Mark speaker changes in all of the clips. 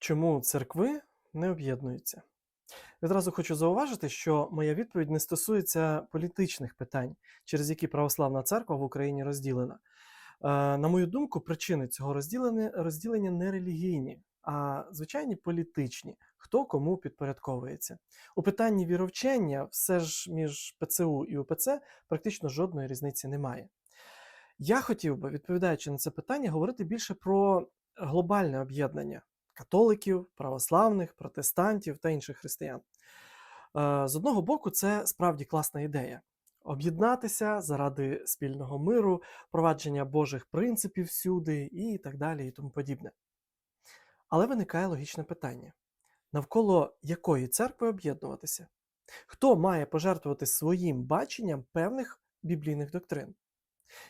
Speaker 1: Чому церкви не об'єднуються? Відразу хочу зауважити, що моя відповідь не стосується політичних питань, через які православна церква в Україні розділена. Е, На мою думку, причини цього розділення, розділення не релігійні, а звичайні політичні, хто кому підпорядковується. У питанні віровчення все ж між ПЦУ і УПЦ практично жодної різниці немає. Я хотів би, відповідаючи на це питання, говорити більше про глобальне об'єднання католиків, православних, протестантів та інших християн. Е, З одного боку, це справді класна ідея. Об'єднатися заради спільного миру, провадження Божих принципів всюди і так далі, і тому подібне. Але виникає логічне питання: навколо якої церкви об'єднуватися? Хто має пожертвувати своїм баченням певних біблійних доктрин?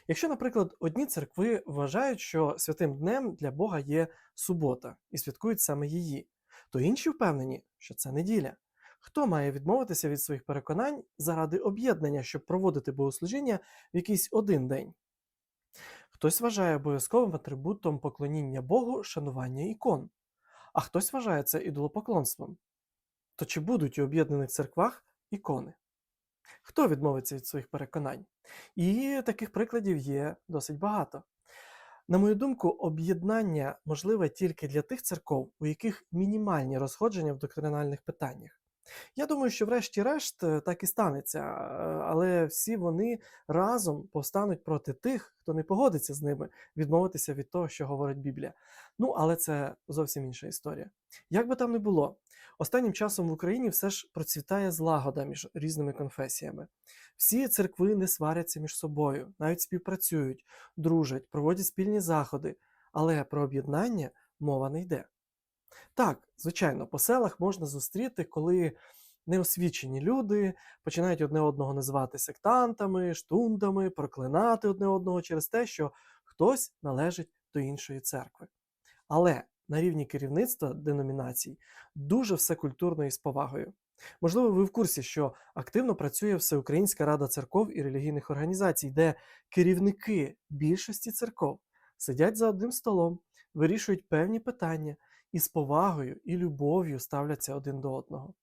Speaker 1: Якщо, наприклад, одні церкви вважають, що святим днем для Бога є субота і святкують саме її, то інші впевнені, що це неділя. Хто має відмовитися від своїх переконань заради об'єднання, щоб проводити богослужіння в якийсь один день? Хтось вважає обов'язковим атрибутом поклоніння Богу шанування ікон, а хтось вважає це ідолопоклонством. То чи будуть у об'єднаних церквах ікони? Хто відмовиться від своїх переконань? І таких прикладів є досить багато. На мою думку, об'єднання можливе тільки для тих церков, у яких мінімальні розходження в доктринальних питаннях. Я думаю, що врешті-решт е, так і станеться, але всі вони разом повстануть проти тих, хто не погодиться з ними відмовитися від того, що говорить Біблія. Ну, але це зовсім інша історія. Як би там не було, останнім часом в Україні все ж процвітає злагода між різними конфесіями. Всі церкви не сваряться між собою, навіть співпрацюють, дружать, проводять спільні заходи, але про об'єднання мова не йде. Так, звичайно, по селах можна зустріти, коли неосвічені люди починають одне одного називати сектантами, штундами, проклинати одне одного через те, що хтось належить до іншої церкви. Але на рівні керівництва деномінацій дуже все культурно і з повагою. Можливо, ви в курсі, що активно працює Всеукраїнська рада церков і релігійних організацій, де керівники більшості церков сидять за одним столом, вирішують певні питання і з повагою і любов'ю ставляться один до одного.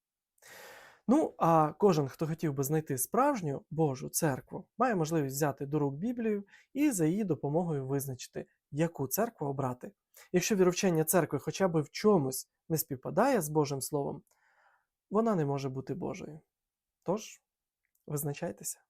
Speaker 1: Ну, а кожен, хто хотів би знайти справжню Божу церкву, має можливість взяти до рук Біблію і за її допомогою визначити, яку церкву обрати. Якщо віровчення церкви хоча б в чомусь не співпадає з Божим Словом, вона не може бути Божою. Тож, визначайтеся.